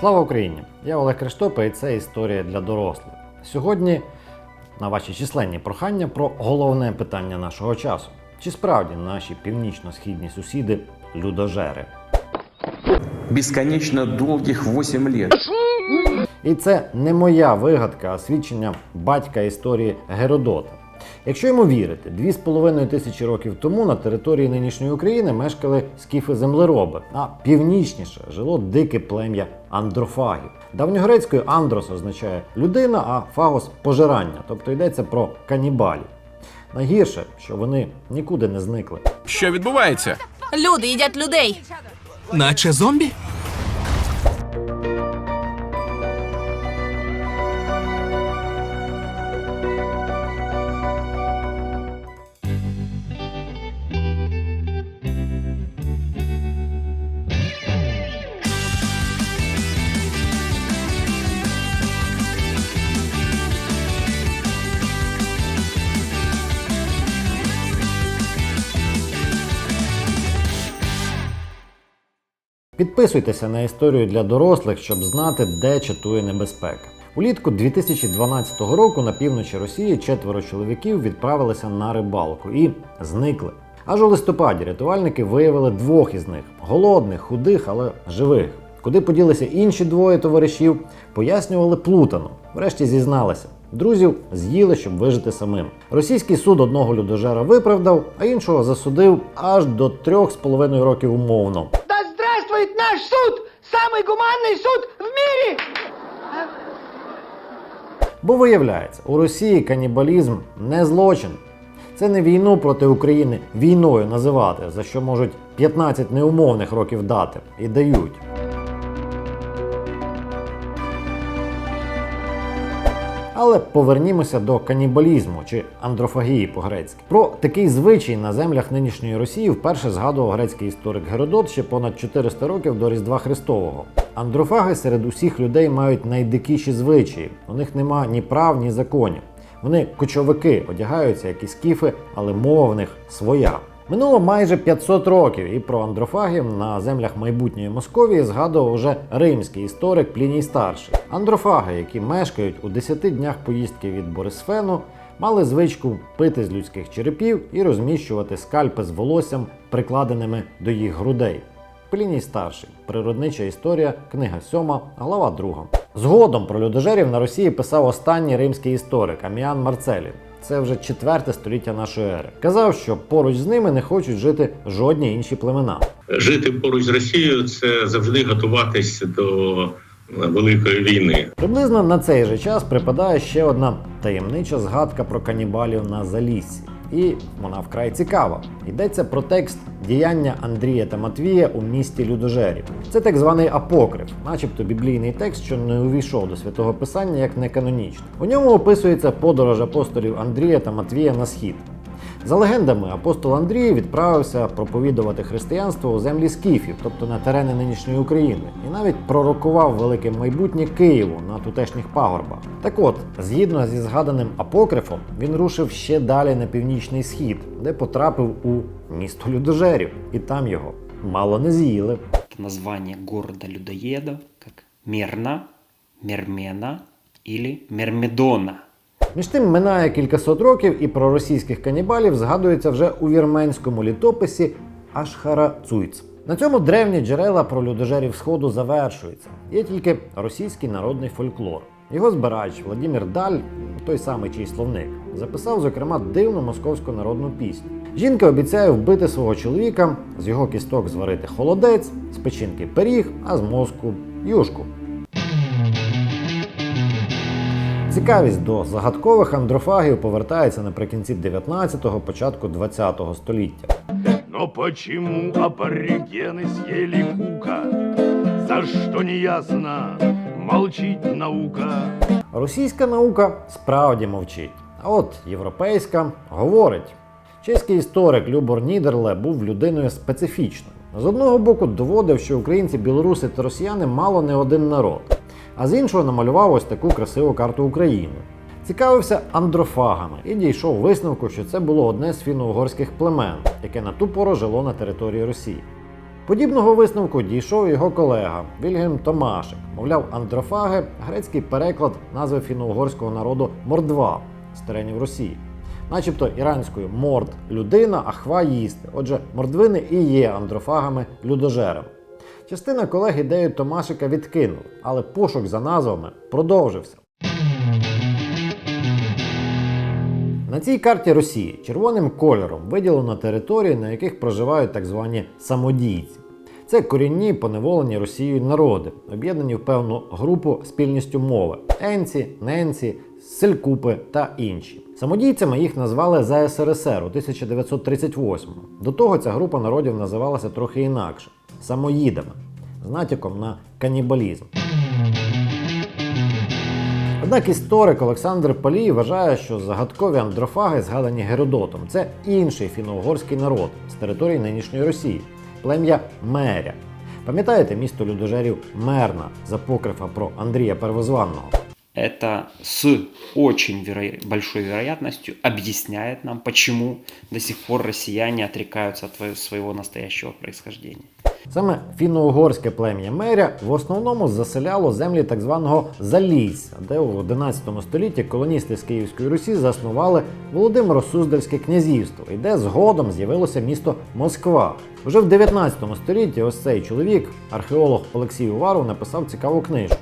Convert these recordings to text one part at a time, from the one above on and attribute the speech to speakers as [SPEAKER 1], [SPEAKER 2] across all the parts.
[SPEAKER 1] Слава Україні! Я Олег Криштопа і це історія для дорослих. Сьогодні на ваші численні прохання про головне питання нашого часу: чи справді наші північно-східні сусіди людожери?
[SPEAKER 2] Бесконечно долгих 8 лет.
[SPEAKER 1] І це не моя вигадка, а свідчення батька історії Геродота. Якщо йому вірити, 2,5 тисячі років тому на території нинішньої України мешкали скіфи-землероби, а північніше жило дике плем'я андрофагів. Давньогрецькою андрос означає людина, а фагос пожирання, тобто йдеться про канібалів. Найгірше, що вони нікуди не зникли.
[SPEAKER 3] Що відбувається?
[SPEAKER 4] Люди їдять людей.
[SPEAKER 5] Наче зомбі?
[SPEAKER 1] Підписуйтеся на історію для дорослих, щоб знати, де чатує небезпека. Улітку 2012 року на півночі Росії четверо чоловіків відправилися на рибалку і зникли. Аж у листопаді рятувальники виявили двох із них голодних, худих, але живих. Куди поділися інші двоє товаришів, пояснювали плутано. Врешті зізналися. Друзів з'їли, щоб вижити самим. Російський суд одного людожера виправдав, а іншого засудив аж до трьох з половиною років умовно.
[SPEAKER 6] Наш суд! самий гуманний суд в мірі.
[SPEAKER 1] Бо виявляється, у Росії канібалізм не злочин. Це не війну проти України війною називати, за що можуть 15 неумовних років дати і дають. Але повернімося до канібалізму чи андрофагії по-грецьки. Про такий звичай на землях нинішньої Росії вперше згадував грецький історик Геродот ще понад 400 років до Різдва Христового. Андрофаги серед усіх людей мають найдикіші звичаї. У них нема ні прав, ні законів. Вони кочовики, одягаються як і скіфи, але мова в них своя. Минуло майже 500 років, і про андрофагів на землях майбутньої Московії згадував уже римський історик Пліній Старший. Андрофаги, які мешкають у 10 днях поїздки від Борисфену, мали звичку пити з людських черепів і розміщувати скальпи з волоссям, прикладеними до їх грудей. Пліній старший. Природнича історія, книга 7, глава 2. Згодом про людожерів на Росії писав останній римський історик Аміан Марцелін. Це вже четверте століття нашої ери. Казав, що поруч з ними не хочуть жити жодні інші племена.
[SPEAKER 7] жити поруч з Росією це завжди готуватись до великої війни.
[SPEAKER 1] Приблизно на цей же час припадає ще одна таємнича згадка про канібалів на Заліссі. І вона вкрай цікава. Йдеться про текст діяння Андрія та Матвія у місті Людожерів. Це так званий апокриф, начебто біблійний текст, що не увійшов до святого писання як неканонічний. У ньому описується подорож апостолів Андрія та Матвія на схід. За легендами, апостол Андрій відправився проповідувати християнство у землі скіфів, тобто на терени нинішньої України, і навіть пророкував велике майбутнє Києву на тутешніх пагорбах. Так от, згідно зі згаданим апокрифом, він рушив ще далі на північний схід, де потрапив у місто людожерів, і там його мало не з'їли.
[SPEAKER 8] название города-людоеда как Мерна, Мермена или Мермедона.
[SPEAKER 1] Між тим минає кількасот років, і про російських канібалів згадується вже у вірменському літописі Ашхара Цуйц. На цьому древні джерела про людожерів Сходу завершуються. Є тільки російський народний фольклор. Його збирач Владимир Даль, той самий чий словник, записав, зокрема, дивну московську народну пісню. Жінка обіцяє вбити свого чоловіка, з його кісток зварити холодець, з печінки пиріг, а з мозку юшку. Цікавість до загадкових андрофагів повертається наприкінці 19-го, початку 20-го століття.
[SPEAKER 9] Но почему аборигены съели кука? За что не ясно, молчит наука.
[SPEAKER 1] Російська наука справді мовчить, а от європейська говорить. Чеський історик Любор Нідерле був людиною специфічною. З одного боку доводив, що українці, білоруси та росіяни мало не один народ, а з іншого намалював ось таку красиву карту України. Цікавився андрофагами і дійшов висновку, що це було одне з фіно-угорських племен, яке на ту пору жило на території Росії. Подібного висновку дійшов його колега Вільгельм Томашик. Мовляв, андрофаги грецький переклад назви фіно-угорського народу мордва з теренів Росії. Начебто іранською морд людина, а хва їсти. Отже, мордвини і є андрофагами людожерами. Частина колег ідею Томашика відкинула, але пошук за назвами продовжився. На цій карті Росії червоним кольором виділено території, на яких проживають так звані самодійці. Це корінні поневолені Росією народи, об'єднані в певну групу спільністю мови енці, ненці, селькупи та інші. Самодійцями їх назвали за СРСР у 1938-му. До того ця група народів називалася трохи інакше самоїдами з натяком на канібалізм. Однак історик Олександр Палій вважає, що загадкові андрофаги, згадані Геродотом, це інший фіно-угорський народ з території нинішньої Росії, плем'я Меря. Пам'ятаєте місто людожерів Мерна з апокрифа про Андрія Первозванного?
[SPEAKER 8] Это с очень веро- большой вероятностью объясняет нам, почему до сих пор россияне отрекаются от своего настоящего происхождения.
[SPEAKER 1] Саме фіно-угорське плем'я Меря в основному заселяло землі так званого Залісся, де у 11 столітті колоністи з Київської Русі заснували Володимиро Суздальське князівство, і де згодом з'явилося місто Москва. Вже в 19 столітті ось цей чоловік, археолог Олексій Уваров, написав цікаву книжку.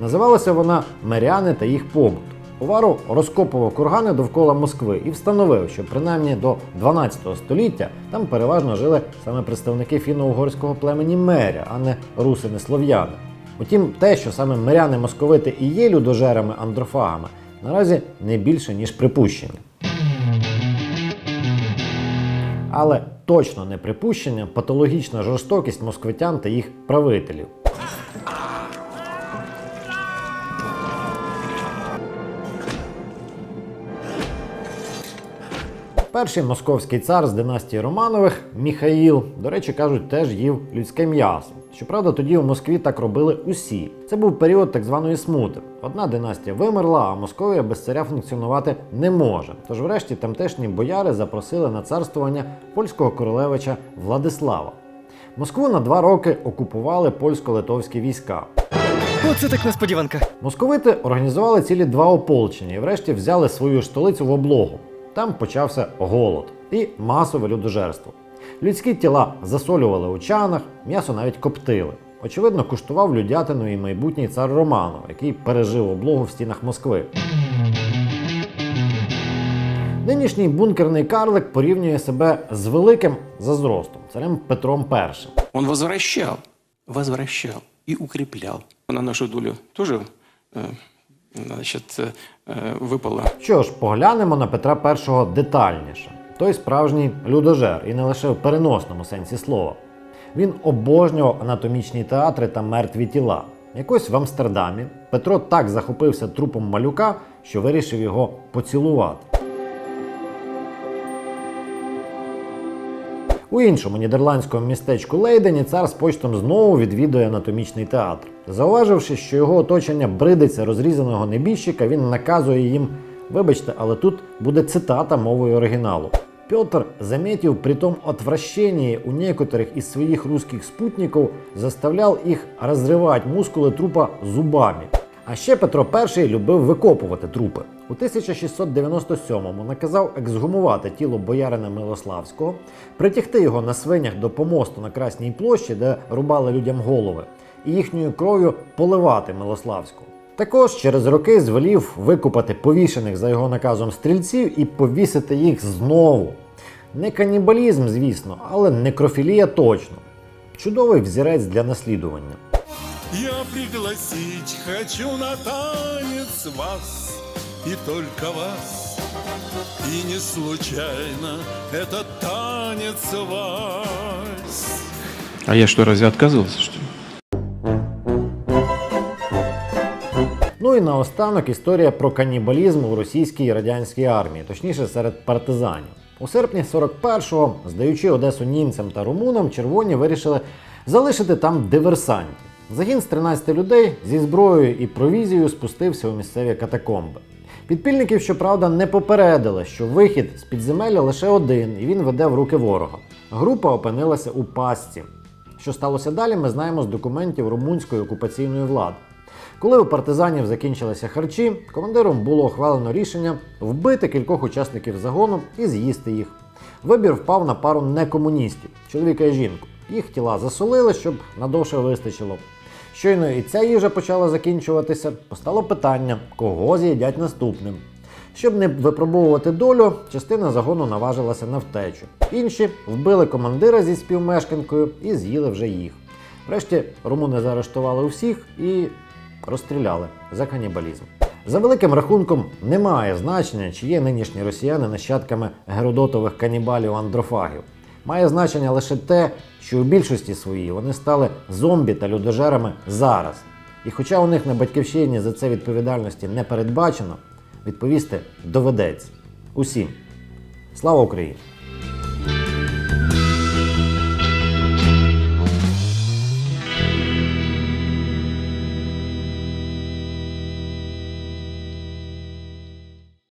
[SPEAKER 1] Називалася вона Меряни та їх побут. Уваров розкопував кургани довкола Москви і встановив, що принаймні до 12 століття там переважно жили саме представники фіно-угорського племені Меря, а не русини слов'яни. Утім, те, що саме миряни московити і є людожерами андрофагами, наразі не більше ніж припущення. Але точно не припущення патологічна жорстокість москвитян та їх правителів. Перший московський цар з династії Романових Міхаїл, до речі, кажуть, теж їв людське м'ясо. Щоправда, тоді у Москві так робили усі. Це був період так званої смути. Одна династія вимерла, а Московія без царя функціонувати не може. Тож, врешті, тамтешні бояри запросили на царствування польського королевича Владислава. Москву на два роки окупували польсько-литовські війська.
[SPEAKER 3] Оце так несподіванка.
[SPEAKER 1] Московити організували цілі два ополчення і врешті взяли свою ж столицю в облогу. Там почався голод і масове людожерство. Людські тіла засолювали у чанах, м'ясо навіть коптили. Очевидно, куштував людятину і майбутній цар Романов, який пережив облогу в стінах Москви. Нинішній бункерний карлик порівнює себе з великим за зростом царем Петром І.
[SPEAKER 2] Он возвращал, возвращал и укреплял. На нашу долю тоже э, значит, э, выпало
[SPEAKER 1] Що ж, поглянемо на Петра І детальніше. Той справжній людожер, і не лише в переносному сенсі слова. Він обожнював анатомічні театри та мертві тіла. Якось в Амстердамі Петро так захопився трупом малюка, що вирішив його поцілувати. У іншому нідерландському містечку Лейдені цар з почтом знову відвідує анатомічний театр. Зауваживши, що його оточення бридиться розрізаного небіжчика, він наказує їм: вибачте, але тут буде цитата мовою оригіналу. Петр заметил при том отвращении у некоторых из своих русских спутников, заставлял их разрывать мускули трупа зубами. А ще Петро І любив викопувати трупи. У 1697-му наказав ексгумувати тіло боярина Милославського, притягти його на свинях до помосту на Красній площі, де рубали людям голови, і їхньою кров'ю поливати Милославського. Також через роки звелів викупати повішених за його наказом стрільців і повісити їх знову. Не канібалізм, звісно, але некрофілія точно. Чудовий взірець для наслідування.
[SPEAKER 10] Я пригласить хочу на танец вас и только вас. И не случайно этот танец вальс.
[SPEAKER 2] А я что, разве отказывался, что ли?
[SPEAKER 1] Ну і наостанок історія про канібалізм у російській і радянській армії, точніше серед партизанів. У серпні 41-го, здаючи Одесу німцям та румунам, червоні вирішили залишити там диверсантів. Загін з 13 людей зі зброєю і провізією спустився у місцеві катакомби. Підпільників, щоправда, не попередили, що вихід з підземелля лише один, і він веде в руки ворога. Група опинилася у пастці. Що сталося далі, ми знаємо з документів румунської окупаційної влади. Коли у партизанів закінчилися харчі, командиром було ухвалено рішення вбити кількох учасників загону і з'їсти їх. Вибір впав на пару некомуністів чоловіка і жінку. Їх тіла засолили, щоб надовше вистачило. Щойно і ця їжа почала закінчуватися, постало питання, кого з'їдять наступним. Щоб не випробовувати долю, частина загону наважилася на втечу. Інші вбили командира зі співмешканкою і з'їли вже їх. Врешті румуни заарештували усіх і розстріляли за канібалізм. За великим рахунком немає значення, чи є нинішні росіяни нащадками геродотових канібалів андрофагів. Має значення лише те, що у більшості своїй вони стали зомбі та людожерами зараз. І хоча у них на батьківщині за це відповідальності не передбачено, відповісти доведеться усім. Слава Україні!